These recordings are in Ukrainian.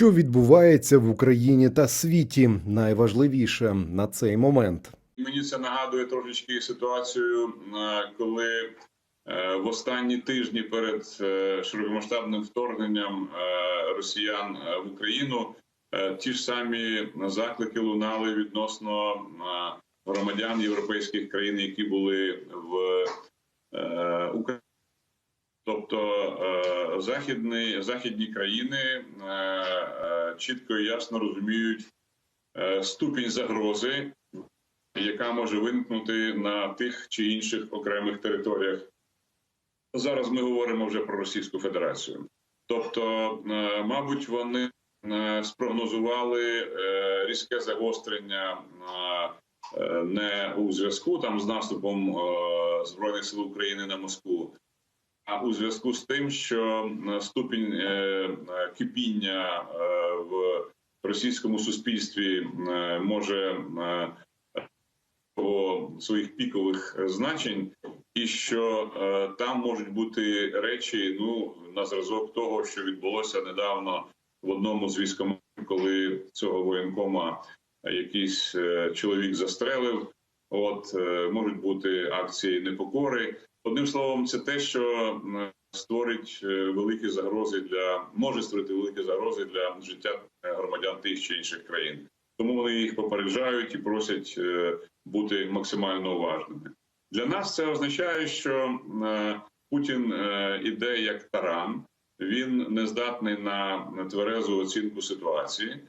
Що відбувається в Україні та світі? Найважливіше на цей момент. Мені це нагадує трошечки ситуацію, е, коли е, в останні тижні перед е, широкомасштабним вторгненням росіян в Україну ті ж самі заклики лунали відносно громадян європейських країн, які були в Україні. Тобто е, західні, західні країни е, е, чітко і ясно розуміють ступінь загрози, яка може виникнути на тих чи інших окремих територіях. Зараз ми говоримо вже про Російську Федерацію. Тобто, мабуть, вони спрогнозували різке загострення не у зв'язку там з наступом збройних сил України на Москву, у зв'язку з тим, що е, ступінь е, е, кипіння в російському суспільстві може е, своїх пікових значень, і що там можуть бути речі, ну на зразок того, що відбулося недавно в одному з військоматів, коли цього воєнкома якийсь чоловік застрелив. От е, можуть бути акції непокори. Одним словом, це те, що створить е, великі загрози для може створити великі загрози для життя е, громадян тих чи інших країн. Тому вони їх попереджають і просять бути максимально уважними. Для нас це означає, що Путін іде як таран, він не здатний на тверезу оцінку ситуації.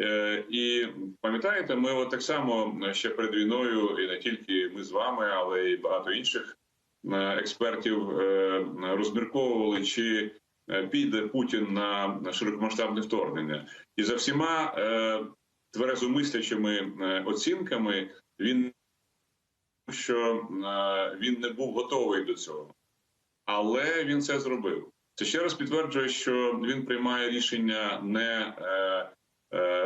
Е, І пам'ятаєте, ми от так само ще перед війною, і не тільки ми з вами, але й багато інших е, експертів е, розмірковували, чи е, піде Путін на широкомасштабне вторгнення, і за всіма е, тверезомислячими е, оцінками він що е, він не був готовий до цього, але він це зробив. Це ще раз підтверджує, що він приймає рішення не е, е,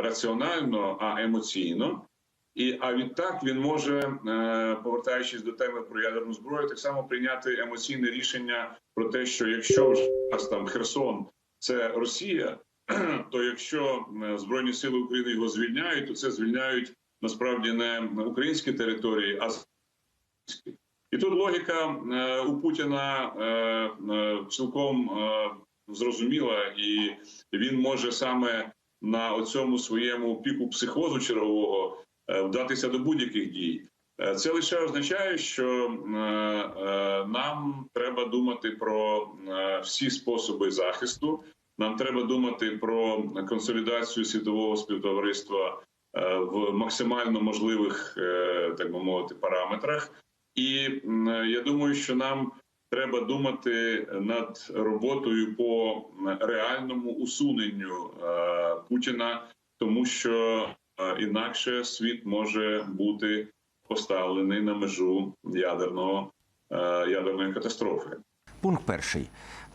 раціонально, а емоційно. І а відтак він може, е, повертаючись до теми про ядерну зброю, так само прийняти емоційне рішення про те, що якщо ж там Херсон це Росія, то якщо е, збройні сили України його звільняють, то це звільняють насправді не українські території, а. І тут логіка е, у Путіна е, е, цілком е, зрозуміла, і він може саме на цьому своєму піку психозу чергового е, вдатися до будь-яких дій. Е, Це лише означає, що е, нам треба думати про всі способи захисту. Нам треба думати про консолідацію світового співтовариства в максимально можливих, так би мовити, параметрах. І я думаю, що нам треба думати над роботою по реальному усуненню е, Путіна, тому що е, інакше світ може бути поставлений на межу ядерного е, ядерної катастрофи. Пункт перший.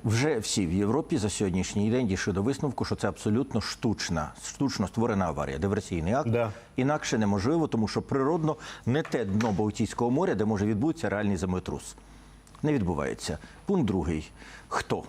Вже всі в Європі за сьогоднішній день дійшли до висновку, що це абсолютно штучна, штучно створена аварія, диверсійний акт. Да. Інакше неможливо, тому що природно не те дно Балтійського моря, де може відбутися реальний землетрус. Не відбувається. Пункт другий. Хто?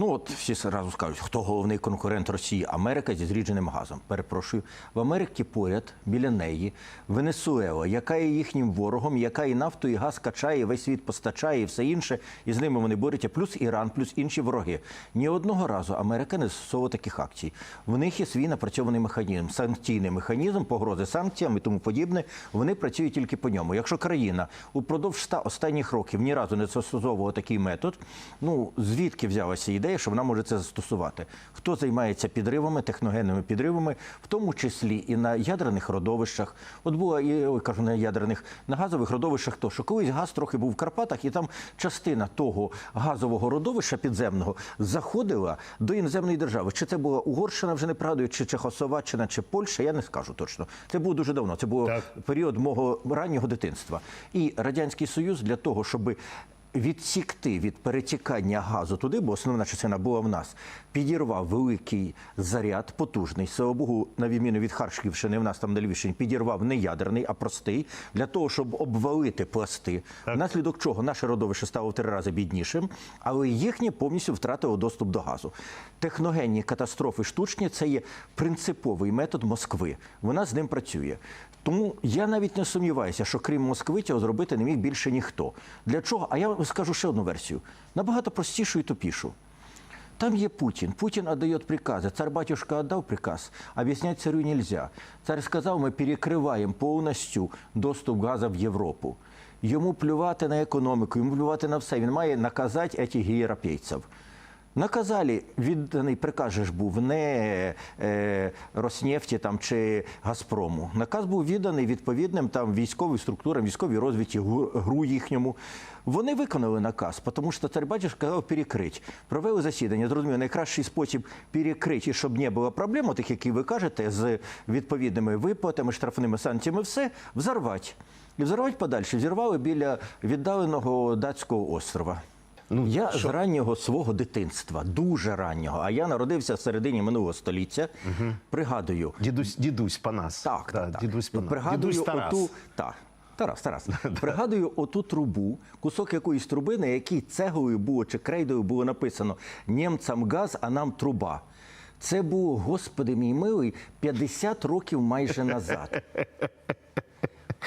Ну от всі одразу скажуть, хто головний конкурент Росії? Америка зі зрідженим газом. Перепрошую, в Америці поряд біля неї Венесуела, яка є їхнім ворогом, яка і нафту, і газ качає, і весь світ постачає, і все інше, і з ними вони борються. Плюс Іран, плюс інші вороги. Ні одного разу Америка не застосовувала таких акцій. В них є свій напрацьований механізм, санкційний механізм, погрози санкціями і тому подібне. Вони працюють тільки по ньому. Якщо країна упродовж ста останніх років ні разу не застосовувала такий метод, ну звідки взялася ідея, що вона може це застосувати? Хто займається підривами, техногенними підривами, в тому числі і на ядерних родовищах? От була і ой, кажу на ядерних на газових родовищах, то що колись газ трохи був в Карпатах, і там частина того газового родовища підземного заходила до іноземної держави. Чи це була Угорщина, вже не пригадую, чи Чехословаччина, чи Польща, я не скажу точно. Це було дуже давно. Це був період мого раннього дитинства. І радянський союз для того, щоб відсікти від перетікання газу туди, бо основна частина була в нас, підірвав великий заряд, потужний. Слава Богу, на відміну від Харківщини, в нас там на Львівщині, підірвав не ядерний, а простий, для того, щоб обвалити пласти. Внаслідок чого наше родовище стало в три рази біднішим, але їхнє повністю втратило доступ до газу. Техногенні катастрофи штучні це є принциповий метод Москви. Вона з ним працює. Тому я навіть не сумніваюся, що крім Москви цього зробити не міг більше ніхто. Для чого? А я скажу ще одну версію: набагато простішу і тупішу. Там є Путин. Путин отдает приказы. Царь-батюшка отдал приказ. Объяснять царю нельзя. Царь сказав, ми перекриваємо повністю доступ газу в Європу. Йому плювати на економіку, йому плювати на все. Він має наказати цих європейців. Наказали, відданий приказ ж був не е, Роснефті там, чи Газпрому. Наказ був відданий відповідним там військовим структурам, військовій розвідці, ГРУ їхньому. Вони виконали наказ, тому що цар батюшка сказав перекрити. Провели засідання. Зрозуміло, найкращий спосіб перекрити, щоб не було проблем, тих, які ви кажете, з відповідними виплатами, штрафними санкціями, все взорвати. І взорвати подальше. Взірвали біля віддаленого датського острова. Ну, я з раннього свого дитинства, дуже раннього, а я народився в середині минулого століття. Пригадую, Дідусь, дідусь Панас. так, Да, так. Дідусь Панас. Пригадую Дідусь Тарас. оту, так. Тарас, Тарас. Пригадую оту трубу, кусок якоїсь труби, на якій цеглою було чи крейдою було написано «Німцям газ, а нам труба». Це було, господи мій милий, 50 років майже назад.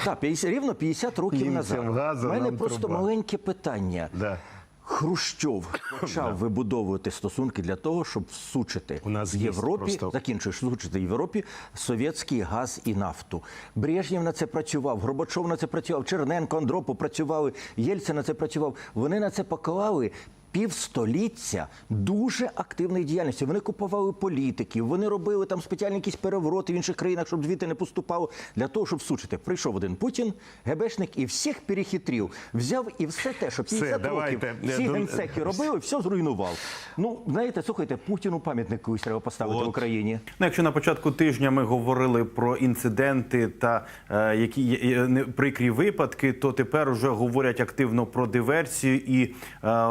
Так, 50, рівно 50 років Німцям назад. У мене просто труба. маленьке питання. Да. Хрущов почав вибудовувати стосунки для того, щоб всучити У нас в Європі, просто- закінчуєш, всучити Європі совєтський газ і нафту. Брежнєв на це працював, Горбачов на це працював, Черненко, Андропов працювали, Єльцин на це працював. Вони на це поклали. Півстоліття дуже активної діяльності. Вони купували політиків, вони робили там спеціальні якісь перевороти в інших країнах, щоб звідти не поступало для того, щоб всучити. Прийшов один Путін, ГБшник, і всіх перехитрів. Взяв і все те, що 50 давайте. років всі генсеки робили, все зруйнував. Ну, знаєте, слухайте, Путіну пам'ятник колись треба поставити в Україні. Ну, якщо на початку тижня ми говорили про інциденти та е, які є прикрі випадки, то тепер уже говорять активно про диверсію, і е,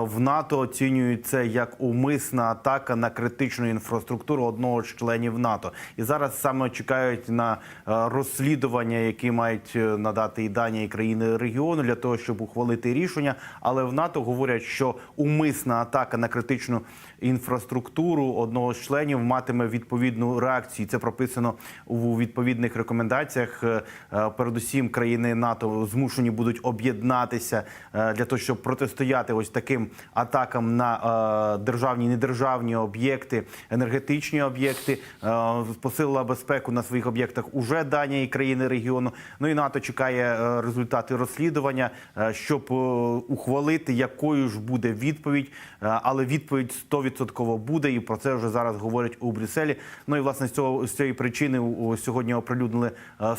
в НАТО оцінюють це як умисна атака на критичну інфраструктуру одного з членів НАТО. І зараз саме чекають на е, розслідування, які мають е, надати і Данія, і країни регіону для того, щоб ухвалити рішення. Але в НАТО говорять, що умисна атака на критичну інфраструктуру одного з членів матиме відповідну реакцію. Це прописано у відповідних рекомендаціях. Е, Передусім, країни НАТО змушені будуть об'єднатися для того, щоб протистояти ось таким атакам на е, державні недержавні об'єкти, енергетичні об'єкти. Е, Посилила безпеку на своїх об'єктах уже Данія і країни регіону. Ну і НАТО чекає е, результати розслідування, щоб ухвалити, якою ж буде відповідь. Але відповідь 100% буде, і про це вже зараз говорять у Брюсселі. Ну і власне з цього з цієї причини сьогодні оприлюднили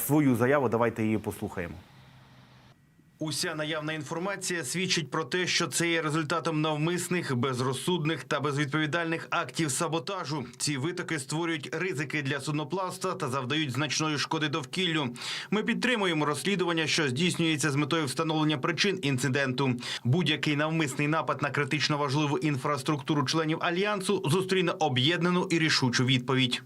свою заяву. Давайте її послухаємо. Уся наявна інформація свідчить про те, що це є результатом навмисних, безрозсудних та безвідповідальних актів саботажу. Ці витоки створюють ризики для судноплавства та завдають значної шкоди довкіллю. Ми підтримуємо розслідування, що здійснюється з метою встановлення причин інциденту. Будь-який навмисний напад на критично важливу інфраструктуру членів альянсу зустріне об'єднану і рішучу відповідь.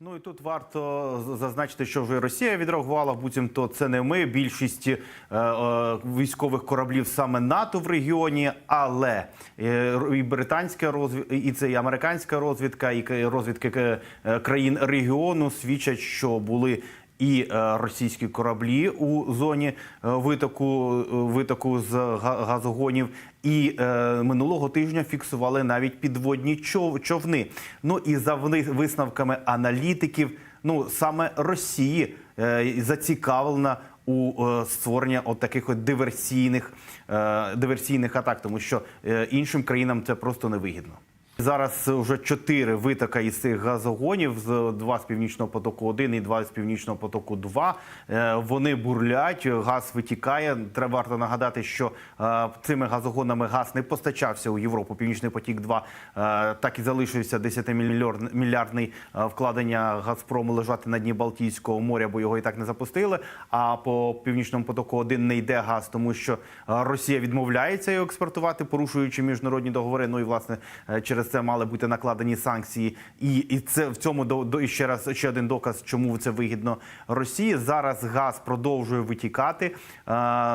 Ну і тут варто зазначити, що вже Росія відреагувала, буцімто це не ми. Більшість е, е, військових кораблів саме НАТО в регіоні, але е, і британська розвідка, і це і американська розвідка, і розвідки е, країн регіону свідчать, що були. І е, російські кораблі у зоні е, витоку е, витоку з га- газогонів, і е, минулого тижня фіксували навіть підводні чов- човни. Ну і за висновками аналітиків, ну саме Росії е, зацікавлена у е, створення от таких от диверсійних, е, диверсійних атак, тому що е, іншим країнам це просто невигідно. Зараз вже чотири витока із цих газогонів з два з північного потоку 1 і два з північного потоку 2. Е, Вони бурлять, газ витікає. Треба варто нагадати, що е, цими газогонами газ не постачався у Європу. Північний потік 2 е, так і залишився 10-мільярдний е, вкладення Газпрому лежати на дні Балтійського моря, бо його і так не запустили. А по північному потоку 1 не йде газ, тому що Росія відмовляється його експортувати, порушуючи міжнародні договори. Ну і власне е, це мали бути накладені санкції. І, і це в цьому до, до і ще раз ще один доказ, чому це вигідно Росії. Зараз газ продовжує витікати. Е,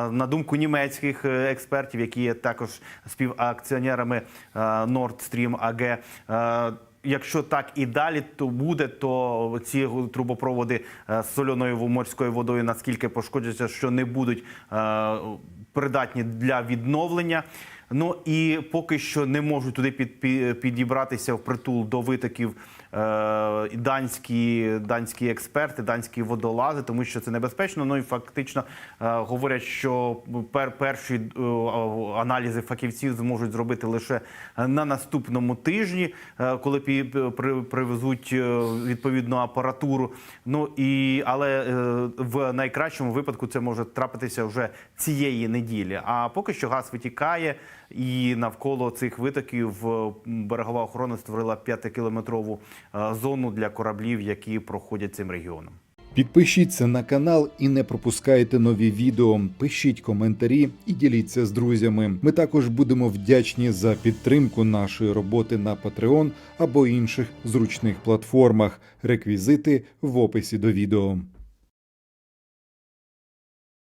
На думку німецьких е, експертів, які є також співакціонерами е, Nord Stream AG, Якщо так і далі то буде, то ці трубопроводи з соляною морською водою наскільки пошкоджаться, що не будуть придатні для відновлення. Ну і поки що не можуть туди під, під, підібратися в притул до витоків е, данські, данські експерти, данські водолази, тому що це небезпечно. Ну і фактично е, говорять, що пер, перші е, аналізи фахівців зможуть зробити лише на наступному тижні, е, коли пі- при, привезуть е, відповідну апаратуру. Ну і але е, в найкращому випадку це може трапитися вже цієї неділі. А поки що газ витікає, і навколо цих витоків берегова охорона створила 5-кілометрову е, зону для кораблів, які проходять цим регіоном. Підпишіться на канал і не пропускайте нові відео. Пишіть коментарі і діліться з друзями. Ми також будемо вдячні за підтримку нашої роботи на Patreon або інших зручних платформах. Реквізити в описі до відео.